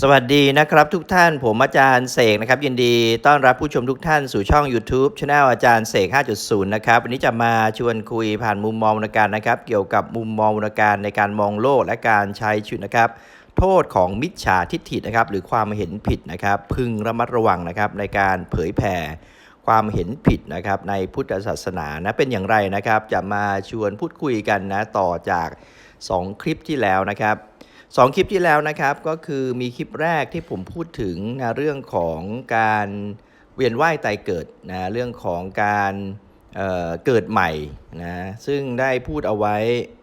สวัสดีนะครับทุกท่านผมอาจารย์เสกนะครับ ยินดีต้อนรับผู้ชมทุกท่านสู่ช่อง YouTube Channel อาจารย์เสก 5.0 นะครับ วันนี้จะมาชวนคุยผ่านมุมมองวรรณการนะครับ เกี่ยวกับมุมมองวรรณการในการมองโลกและการใช้ชีวิตนะครับ โทษของมิจฉาทิฏฐินะครับ หรือความเห็นผิดนะครับ พึงระมัดระวังนะครับในการเผยแผ่ความเห็นผิดนะครับในพุทธศาสนานะเป็นอย่างไรนะครับ จะมาชวนพูดคุยกันนะต่อจาก 2 คลิปที่แล้วนะครับ สองคลิปที่แล้วนะครับก็คือมีคลิปแรกที่ผมพูดถึงนะเรื่องของการเวียนว่ายตายเกิดนะเรื่องของการเเกิดใหม่นะซึ่งได้พูดเอาไว้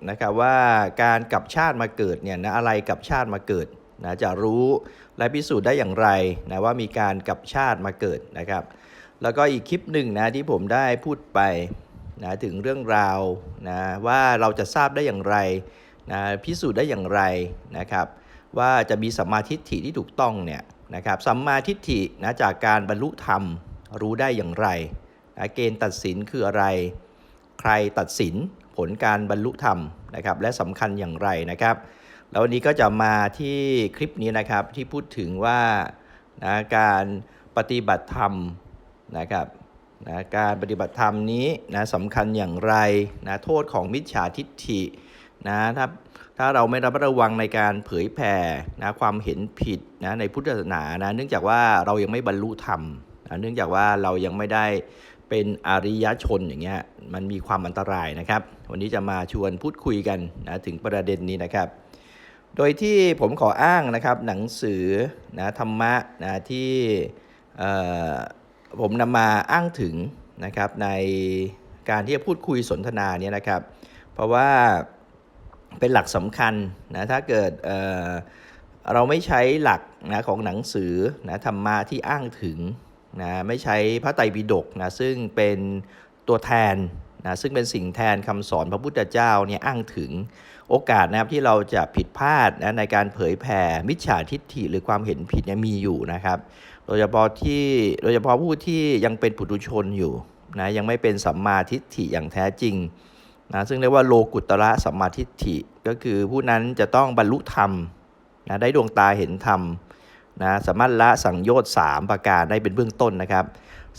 นะครับว่าการกลับชาติมาเกิดเนี่ยนะอะไรกลับชาติมาเกิดนะจะรู้และพิสูจน์ได้อย่างไรนะว่ามีการกลับชาติมาเกิดนะครับ แล้วก็อีกคลิปหนึ่งนะที่ผมได้พูดไปนะถึงเรื่องราวนะว่าเราจะทราบได้อย่างไร นะพิสูจน์ได้อย่างไรนะครับ ว่าจะมีสัมมาทิฏฐิที่ถูกต้องเนี่ยนะครับสัมมาทิฏฐินะจากการบรรลุธรรมรู้ได้อย่างไรนะเกณฑ์ตัดสินคืออะไร ใครตัดสินผลการบรรลุธรรมนะครับ และสำคัญอย่างไรนะครับ แล้ววันนี้ก็จะมาที่คลิปนี้นะครับที่พูดถึงว่านะการปฏิบัติธรรมนะครับนะการปฏิบัติธรรมนี้นะสำคัญอย่างไรนะโทษของมิจฉาทิฏฐิ นะถ้าถ้าเราไม่ระมัดระวังในการเผยแผ่นะความเห็นผิดนะในพุทธศาสนานะเนื่องจากว่าเรายังไม่บรรลุธรรมนะเนื่องจากว่าเรายังไม่ได้เป็นอริยชนอย่างเงี้ยมันมีความอันตรายนะครับ วันนี้จะมาชวนพูดคุยกันนะถึงประเด็นนี้นะครับ โดยที่ผมขออ้างนะครับหนังสือนะธรรมะนะที่เอ่อผมนำมาอ้างถึงนะครับในการที่จะพูดคุยสนทนาเนี่ยนะครับ เพราะว่า เป็นหลักสำคัญนะถ้าเกิดเเราไม่ใช้หลักนะของหนังสือนะธรรมะที่อ้างถึงนะไม่ใช้พระไตรปิฎกนะซึ่งเป็นตัวแทนนะซึ่งเป็นสิ่งแทนคำสอนพระพุทธเจ้าเนี่ยอ้างถึงโอกาสนะครับที่เราจะผิดพลาดนะในการเผยแผ่มิจฉาทิฏฐิหรือความเห็นผิดเนี่ยมีอยู่นะครับโดยเฉพาะที่โดยเฉพาะผู้ที่ยังเป็นปุถุชนอยู่นะยังไม่เป็นสัมมาทิฏฐิอย่างแท้จริง นะซึ่งเรียกว่าโลกุตระสัมมาทิฏฐิ ก็คือผู้นั้นจะต้องบรรลุธรรมนะได้ดวงตาเห็นธรรมนะสามารถละสังโยชน์สามประการได้เป็นเบื้องต้นนะครับ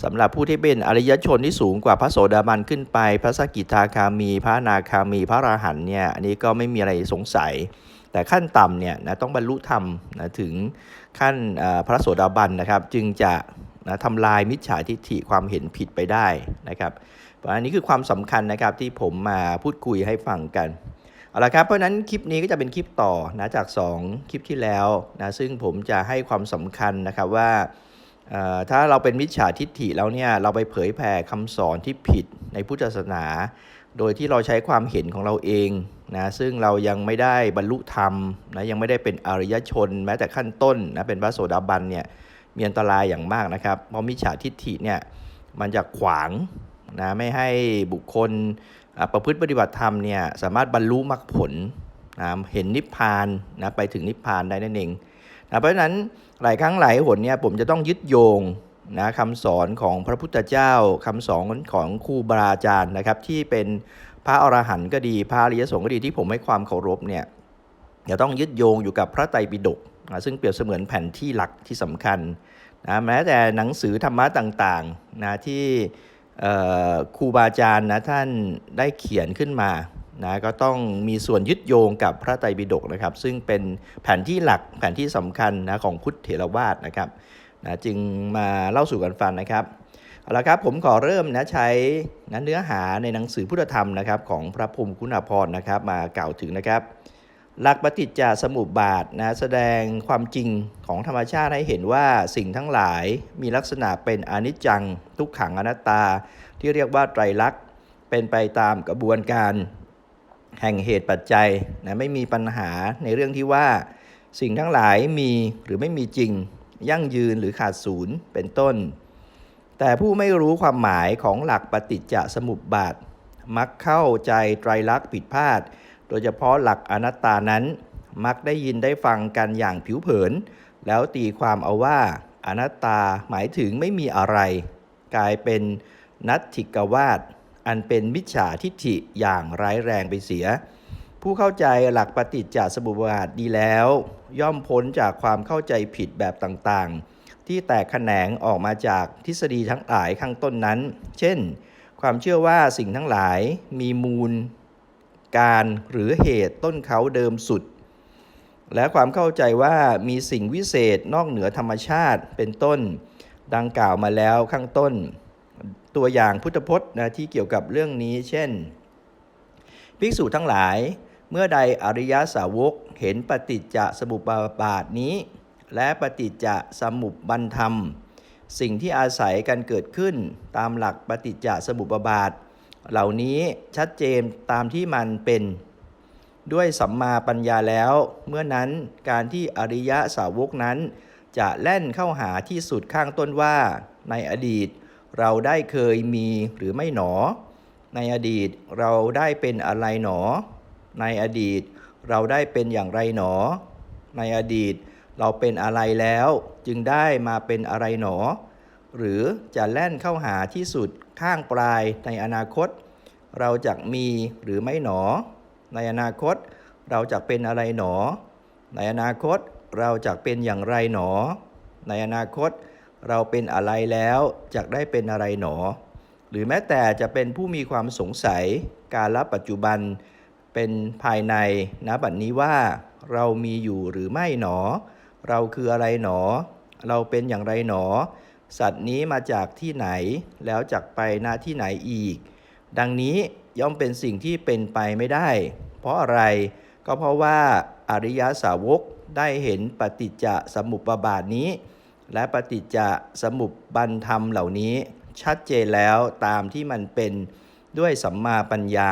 สำหรับผู้ที่เป็นอริยชนที่สูงกว่าพระโสดาบันขึ้นไป พระสกิทาคามี พระนาคามี พระราหันเนี่ยอันนี้ก็ไม่มีอะไรสงสัย แต่ขั้นต่ำเนี่ยนะต้องบรรลุธรรมนะถึงขั้นพระโสดาบันนะครับ จึงจะนะทำลายมิจฉาทิฏฐิความเห็นผิดไปได้นะครับ อันนี้คือความสำคัญนะครับที่ผมมาพูดคุยให้ฟังกันเอาละครับเพราะนั้นคลิปนี้ก็จะเป็นคลิปต่อนะจาก 2 คลิปที่แล้วนะซึ่งผมจะให้ความสำคัญนะครับว่าถ้าเราเป็นมิจฉาทิฏฐิแล้วเนี่ยเราไปเผยแผ่คำสอนที่ผิดในพุทธศาสนา โดยที่เราใช้ความเห็นของเราเองนะซึ่งเรายังไม่ได้บรรลุธรรมนะยังไม่ได้เป็นอริยชน แม้แต่ขั้นต้นนะเป็นพระโสดาบันเนี่ยมีอันตรายอย่างมากนะครับเพราะมิจฉาทิฏฐิเนี่ยมันจะขวาง นะไม่ให้บุคคลประพฤติปฏิบัติธรรมเนี่ยสามารถบรรลุมรรคผลนะเห็นนิพพานนะไปถึงนิพพานได้นั่นเองนะเพราะฉะนั้นหลายครั้งหลายหนเนี่ยผมจะต้องยึดโยงนะคำสอนของพระพุทธเจ้าคำสอนของครูบาอาจารย์นะครับ ที่เป็นพระอรหันต์ก็ดีพระอริยสงฆ์ก็ดีที่ผมให้ความเคารพเนี่ยจะต้องยึดโยงอยู่กับพระไตรปิฎกนะซึ่งเปรียบเสมือนแผ่นที่หลักที่สำคัญนะแม้แต่หนังสือธรรมะต่างๆนะที่ ครูบาอาจารย์นะท่านได้เขียนขึ้นมานะก็ต้องมีส่วนยึดโยงกับพระไตรปิฎกนะครับ ซึ่งเป็นแผนที่หลักแผนที่สำคัญนะของพุทธเถรวาทนะครับนะจึงมาเล่าสู่กันฟังนะครับเอาละครับผมขอเริ่มนะใช้นะเนื้อหาในหนังสือพุทธธรรมนะครับของพระพรหมคุณาภรณ์นะครับ มากล่าวถึงนะครับ หลักปฏิจจสมุปบาทนะแสดงความจริงของธรรมชาติให้เห็นว่าสิ่งทั้งหลายมีลักษณะเป็นอนิจจังทุกขังอนัตตา ที่เรียกว่าไตรลักษณ์เป็นไปตามกระบวนการแห่งเหตุปัจจัยนะไม่มีปัญหาในเรื่องที่ว่า สิ่งทั้งหลายมีหรือไม่มีจริง ยั่งยืนหรือขาดศูนย์เป็นต้น แต่ผู้ไม่รู้ความหมายของหลักปฏิจจสมุปบาท มักเข้าใจไตรลักษณ์ผิดพลาด โดยเฉพาะหลักอนัตตานั้นมักได้ยินได้ฟังกันอย่างผิวเผิน แล้วตีความเอาว่าอนัตตาหมายถึงไม่มีอะไร กลายเป็นนัตถิกวาทอันเป็นมิจฉาทิฏฐิอย่างร้ายแรงไปเสีย ผู้เข้าใจหลักปฏิจจสมุปบาทดีแล้ว ย่อมพ้นจากความเข้าใจผิดแบบต่างๆ ที่แตกแขนงออกมาจากทฤษฎีทั้งหลายข้างต้นนั้น เช่น ความเชื่อว่าสิ่งทั้งหลายมีมูล การหรือเหตุต้นเขาเดิมสุด และความเข้าใจว่ามีสิ่งวิเศษนอกเหนือธรรมชาติเป็นต้น ดังกล่าวมาแล้วข้างต้น ตัวอย่างพุทธพจน์นะที่เกี่ยวกับเรื่องนี้ เช่น ภิกษุทั้งหลายเมื่อใดอริยสาวกเห็นปฏิจจสมุปบาทนี้ และปฏิจจสมุปบันธรรม สิ่งที่อาศัยกันเกิดขึ้นตามหลักปฏิจจสมุปบาท เหล่านี้ชัดเจนตามที่มันเป็นด้วยสัมมาปัญญาแล้ว เมื่อนั้นการที่อริยะสาวกนั้น จะแล่นเข้าหาที่สุดข้างต้นว่า ในอดีตเราได้เคยมีหรือไม่หนอ ในอดีตเราได้เป็นอะไรหนอ ในอดีตเราได้เป็นอย่างไรหนอ ในอดีตเราเป็นอะไรแล้ว จึงได้มาเป็นอะไรหนอ หรือจะแล่นเข้าหาที่สุดข้างปลายในอนาคต เราจะมีหรือไม่หนอ ในอนาคต เราจะเป็นอะไรหนอ ในอนาคตเราจะเป็นอย่างไรหนอ ในอนาคต เราเป็นอะไรแล้วจะได้เป็นอะไรหนอ หรือแม้แต่จะเป็นผู้มีความสงสัยการรับปัจจุบัน เป็นภายในณบัดนี้ว่า เรามีอยู่หรือไม่หนอ เราคืออะไรหนอ เราเป็นอย่างไรหนอ สัตว์นี้มาจากที่ไหนแล้วจากไปณที่ไหนอีก ดังนี้ย่อมเป็นสิ่งที่เป็นไปไม่ได้ เพราะอะไรก็เพราะว่าอริยสาวกได้เห็นปฏิจจสมุปบาทนี้ และปฏิจจสมุปบันธรรมเหล่านี้ ชัดเจนแล้วตามที่มันเป็นด้วยสัมมาปัญญา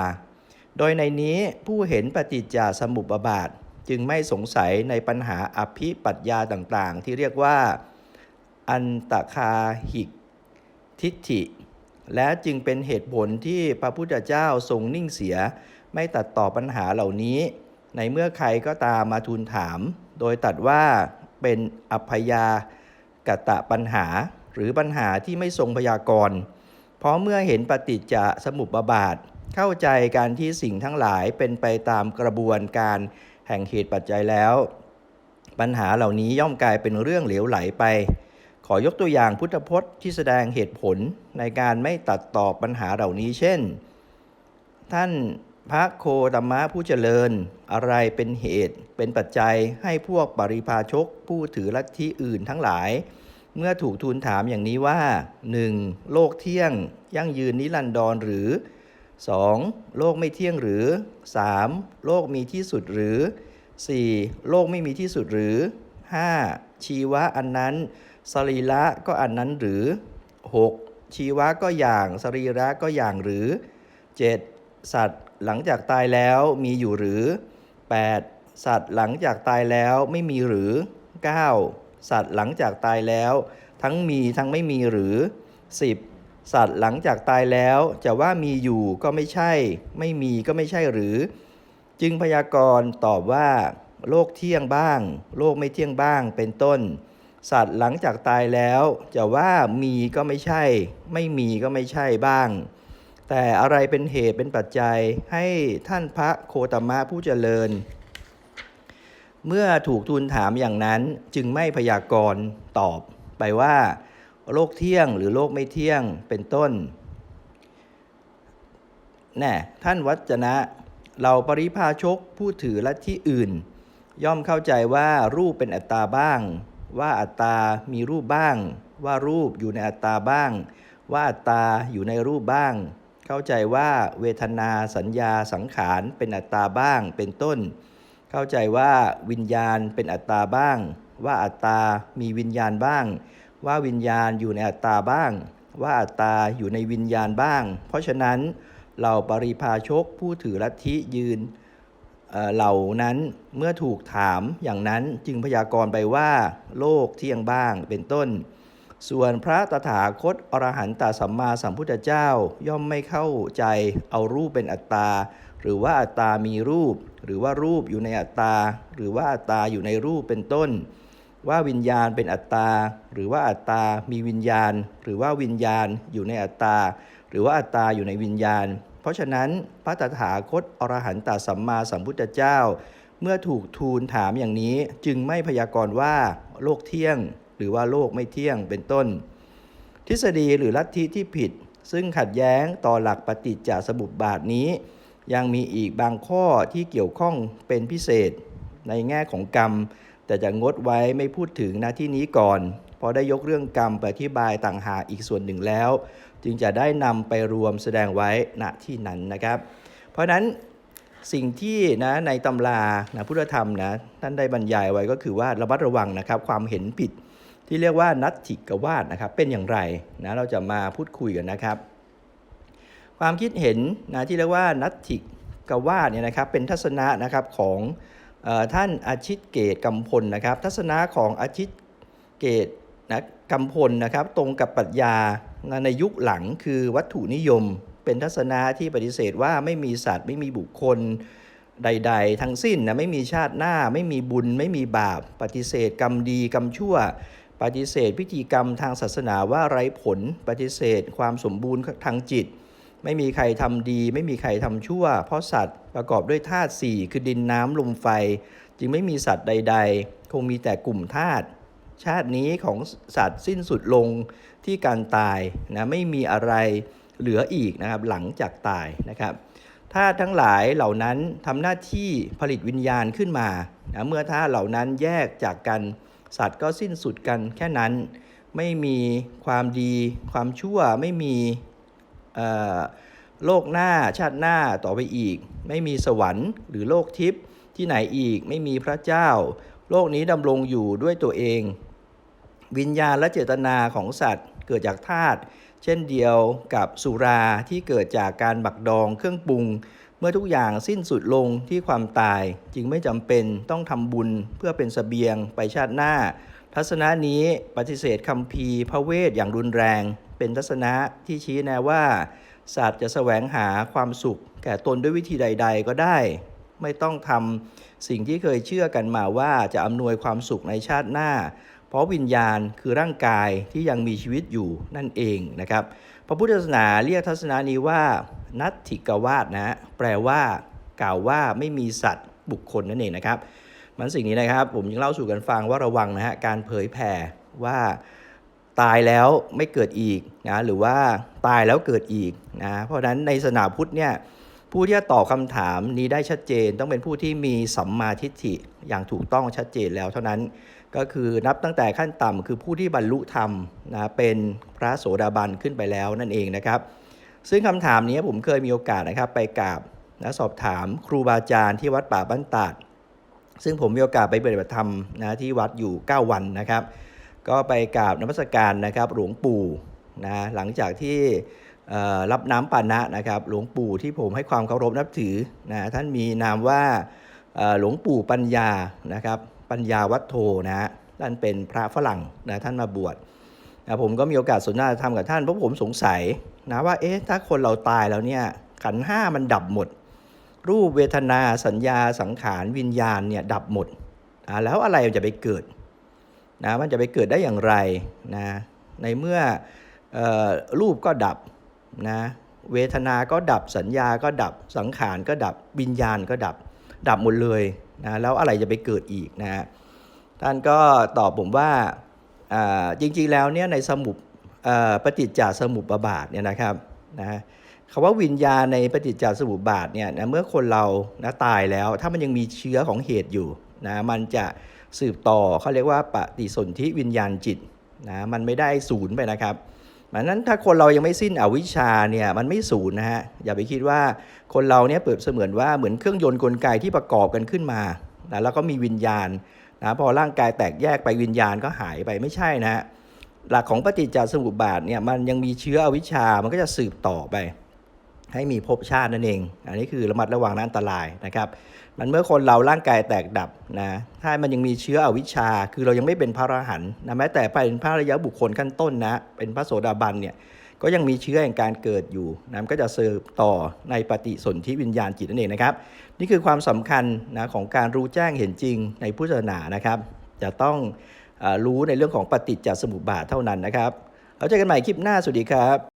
โดยในนี้ผู้เห็นปฏิจจสมุปบาท จึงไม่สงสัยในปัญหาอภิปัญญาต่างๆ ที่เรียกว่า อันตคาหิกทิฏฐิ และจึงเป็นเหตุผลที่พระพุทธเจ้าทรงนิ่งเสีย ไม่ตัดต่อปัญหาเหล่านี้ ในเมื่อใครก็ตามมาทูลถาม โดยตัดว่าเป็นอัพยากตะปัญหาหรือปัญหาที่ไม่ทรงพยากรณ์เพราะเมื่อเห็นปฏิจจสมุปบาท เข้าใจการที่สิ่งทั้งหลายเป็นไปตามกระบวนการแห่งเหตุปัจจัยแล้ว ปัญหาเหล่านี้ย่อมกลายเป็นเรื่องเหลวไหลไป ขอยกตัวอย่างพุทธพจน์ที่แสดงเหตุผลในการไม่ตัดต่อปัญหาเหล่านี้ เช่น ท่านพระโคตมะผู้เจริญ อะไรเป็นเหตุ เป็นปัจจัยให้พวกปริพาชกผู้ถือลัทธิอื่นทั้งหลาย เมื่อถูกทูลถามอย่างนี้ว่า 1. โลกเที่ยงยั่งยืนนิรันดรหรือ 2. โลกไม่เที่ยงหรือ 3. โลกมีที่สุดหรือ 4. โลกไม่มีที่สุดหรือ 5. ชีวะอันนั้น สรีระก็อันนั้นหรือ 6. ชีวะก็อย่าง สรีระก็อย่างหรือ 7. สัตว์หลังจากตายแล้วมีอยู่หรือ 8. สัตว์หลังจากตายแล้วไม่มีหรือ 9. สัตว์หลังจากตายแล้ว ทั้งมีทั้งไม่มีหรือ 10. สัตว์หลังจากตายแล้วจะว่ามีอยู่ก็ไม่ใช่ ไม่มีก็ไม่ใช่หรือ จึงพยากรณ์ตอบว่า โลกเที่ยงบ้าง โลกไม่เที่ยงบ้างเป็นต้น สัตว์หลังจากตายแล้วจะว่ามีก็ไม่ใช่ ไม่มีก็ไม่ใช่บ้าง แต่อะไรเป็นเหตุเป็นปัจจัยให้ท่านพระโคตมะผู้เจริญ เมื่อถูกทูลถามอย่างนั้นจึงไม่พยากรณ์ตอบไปว่า โลกเที่ยงหรือโลกไม่เที่ยงเป็นต้นแน่ท่านวัจนะเราปริพาชกผู้ถือลัทธิอื่น ย่อมเข้าใจว่ารูปเป็นอัตตาบ้าง ว่าอัตตา มีรูปบ้าง ว่ารูปอยู่ในอัตตาบ้าง ว่าอัตตาอยู่ในรูปบ้าง เข้าใจว่าเวทนาสัญญาสังขารเป็นอัตตาบ้างเป็นต้น เข้าใจว่าวิญญาณเป็นอัตตาบ้าง ว่าอัตตา มีวิญญาณบ้าง ว่าวิญญาณอยู่ในอัตตาบ้าง ว่าอัตตาอยู่ในวิญญาณบ้าง เพราะฉะนั้นเราปริพาชกผู้ถือลัทธิยืน เหล่านั้นเมื่อถูกถามอย่างนั้นจึงพยากรณ์ไปว่า โลกเที่ยงบ้างเป็นต้น ส่วนพระตถาคตอรหันตสัมมาสัมพุทธเจ้าย่อมไม่เข้าใจเอารูปเป็นอัตตา หรือว่าอัตตามีรูป หรือว่ารูปอยู่ในอัตตา หรือว่าอัตตาอยู่ในรูปเป็นต้น ว่าวิญญาณเป็นอัตตา หรือว่าอัตตามีวิญญาณ หรือว่าวิญญาณอยู่ในอัตตา หรือว่าอัตตาอยู่ในวิญญาณ ราะฉะนั้นพระตถาคตอรหันตสัมมาสัมพุทธเจ้า เมื่อถูกทูลถามอย่างนี้จึงไม่พยากรณ์ว่าโลกเที่ยง หรือว่าโลกไม่เที่ยงเป็นต้น ทฤษฎีหรือลัทธิที่ผิด ซึ่งขัดแย้งต่อหลักปฏิจจสมุปบาทนี้ ยังมีอีกบางข้อที่เกี่ยวข้องเป็นพิเศษในแง่ของกรรม แต่จะงดไว้ไม่พูดถึงนาที่นี้ก่อน พอได้ยกเรื่องกรรมไปอธิบายต่างหากอีกส่วนหนึ่งแล้ว จึงจะได้นำไปรวมแสดงไว้ณที่นั้นนะครับ เพราะฉะนั้นสิ่งที่นะในตำรานะพุทธธรรมนะท่านได้บรรยายไว้ก็คือว่าระมัดระวังนะครับ ความเห็นผิดที่เรียกว่านัตถิกวาดนะครับ เป็นอย่างไรนะเราจะมาพูดคุยกันนะครับ ความคิดเห็นนะที่เรียกว่านัตถิกวาดเนี่ยนะครับ เป็นทัศนะนะครับของออท่านอาชิตเกตกำพลนะครับ ทัศนะของอาชิตเกต นะกำพลนะครับตรงกับปรัชญาในยุคหลังคือวัตถุนิยม เป็นทัศนะที่ปฏิเสธว่าไม่มีสัตว์ไม่มีบุคคลใด ๆ ทั้งสิ้นนะไม่มีชาติหน้าไม่มีบุญไม่มีบาป ปฏิเสธกรรมดีกรรมชั่ว ปฏิเสธพิธีกรรมทางศาสนาว่าไร้ผล ปฏิเสธความสมบูรณ์ทางจิต ไม่มีใครทำดี ไม่มีใครทำชั่ว เพราะสัตว์ประกอบด้วยธาตุสี่คือดินน้ำลมไฟ จึงไม่มีสัตว์ใด ๆ คงมีแต่กลุ่มธาตุ ชาตินี้ของสัตว์สิ้นสุดลงที่การตายนะไม่มีอะไรเหลืออีกนะครับหลังจากตายนะครับธาตุทั้งหลายเหล่านั้นทำหน้าที่ผลิตวิญญาณขึ้นมานะเมื่อธาตุเหล่านั้นแยกจากกันสัตว์ก็สิ้นสุดกันแค่นั้น ไม่มีความดีความชั่วไม่มีโลกหน้าชาติหน้าต่อไปอีก ไม่มีสวรรค์หรือโลกทิพย์ที่ไหนอีกไม่มีพระเจ้า โลกนี้ดำรงอยู่ด้วยตัวเอง วิญญาณและเจตนาของสัตว์ เกิดจากธาตุเช่นเดียวกับสุราที่เกิดจากการบักดองเครื่องปรุง เมื่อทุกอย่างสิ้นสุดลงที่ความตาย จึงไม่จำเป็นต้องทำบุญเพื่อเป็นสเสบียงไปชาติหน้า ทัศนะนี้ปฏิเสธคำพีพระเวทอย่างรุนแรง เป็นทัศนะที่ชี้แนะว่า สัตว์จะแสวงหาความสุข แก่ตนด้วยวิธีใด ๆ ก็ได้ ไม่ต้องทำสิ่งที่เคยเชื่อกันมาว่าจะอำนวยความสุขในชาติหน้า เพราะวิญญาณคือร่างกายที่ยังมีชีวิตอยู่นั่นเองนะครับ พระพุทธศาสนาเรียกทัศนะนี้ว่า นัตถิกวาสนะแปลว่ากล่าวว่าไม่มีสัตว์บุคคลนั่นเองนะครับมันสิ่งนี้นะครับ ผมยังเล่าสู่กันฟังว่าระวังนะฮะการเผยแผ่ว่าตายแล้วไม่เกิดอีกนะหรือว่าตายแล้วเกิดอีกนะเพราะฉะนั้นในศาสนาพุทธเนี่ยผู้ที่จะตอบคำถามนี้ได้ชัดเจน ต้องเป็นผู้ที่มีสัมมาทิฏฐิอย่างถูกต้องชัดเจนแล้วเท่านั้น ก็คือนับตั้งแต่ขั้นต่ำคือผู้ที่บรรลุธรรมนะเป็นพระโสดาบันขึ้นไปแล้วนั่นเองนะครับ ซึ่งคำถามนี้ผมเคยมีโอกาสนะครับไปกราบนะสอบถามครูบาอาจารย์ที่วัดป่าบ้านตาด ซึ่งผมมีโอกาสไปปฏิบัติธรรมนะที่วัดอยู่ 9 วันนะครับ ก็ไปกราบนมัสการนะครับหลวงปู่นะหลังจากที่รับน้ำปานะนะครับหลวงปู่ที่ผมให้ความเคารพนับถือนะท่านมีนามว่าหลวงปู่ปัญญานะครับ ปัญญาวัดโทนะฮะท่านเป็นพระฝรั่งนะท่านมาบวชนะผมก็มีโอกาสสนทนาธรรมกับท่านเพราะผมสงสัยนะว่าเอ๊ะถ้าคนเราตายแล้วเนี่ยขันห้ามันดับหมด รูปเวทนาสัญญาสังขารวิญญาณเนี่ยดับหมดอ่าแล้วอะไรจะไปเกิดนะมันจะไปเกิดได้อย่างไรนะในเมื่อออรูปก็ดับนะเวทนาก็ดับสัญญาก็ดับสังขารก็ดับวิญญาณก็ดับ ดับหมดเลย นะแล้วอะไรจะไปเกิดอีกนะท่านก็ตอบผมว่าจริงๆแล้วเนี่ยในสมุปปฏิจจสมุปบาทเนี่ยนะครับนะคำว่าวิญญาณในปฏิจจสมุปบาทเนี่ยนะเมื่อคนเรานะตายแล้ว ถ้ามันยังมีเชื้อของเหตุอยู่นะมันจะสืบต่อเขาเรียกว่าปฏิสนธิวิญญาณจิตนะมันไม่ได้ศูนย์ไปนะครับ ดังนั้นถ้าคนเรายังไม่สิ้นอวิชชาเนี่ยมันไม่ศูนย์นะฮะอย่าไปคิดว่าคนเราเนี่ยเปรียบเสมือนว่าเหมือนเครื่องยนต์กลไกที่ประกอบกันขึ้นมานะแล้วก็มีวิญญาณนะพอร่างกายแตกแยกไปวิญญาณก็หายไปไม่ใช่นะฮะหลักของปฏิจจสมุปบาทเนี่ยมันยังมีเชื้ออวิชชามันก็จะสืบต่อไป ให้มีภพชาตินั่นเอง อันนี้คือระมัดระวังนะอันตรายนะครับมันเมื่อคนเราร่างกายแตกดับนะ ถ้ามันยังมีเชื้ออวิชชา คือเรายังไม่เป็นพระอรหันต์นะ แม้แต่เป็นพระริยะบุคคลขั้นต้นนะ เป็นพระโสดาบันเนี่ย ก็ยังมีเชื้อแห่งการเกิดอยู่นะก็จะเสิร์ฟต่อในปฏิสนธิวิญญาณจิตนั่นเองนะครับ นี่คือความสำคัญนะของการรู้แจ้งเห็นจริงในพุทธศาสนานะครับ จะต้องอรู้ในเรื่องของปฏิจจสมุปบาทเท่านั้นนะครับแล้วเจอกันใหม่คลิปหน้า สวัสดีครับ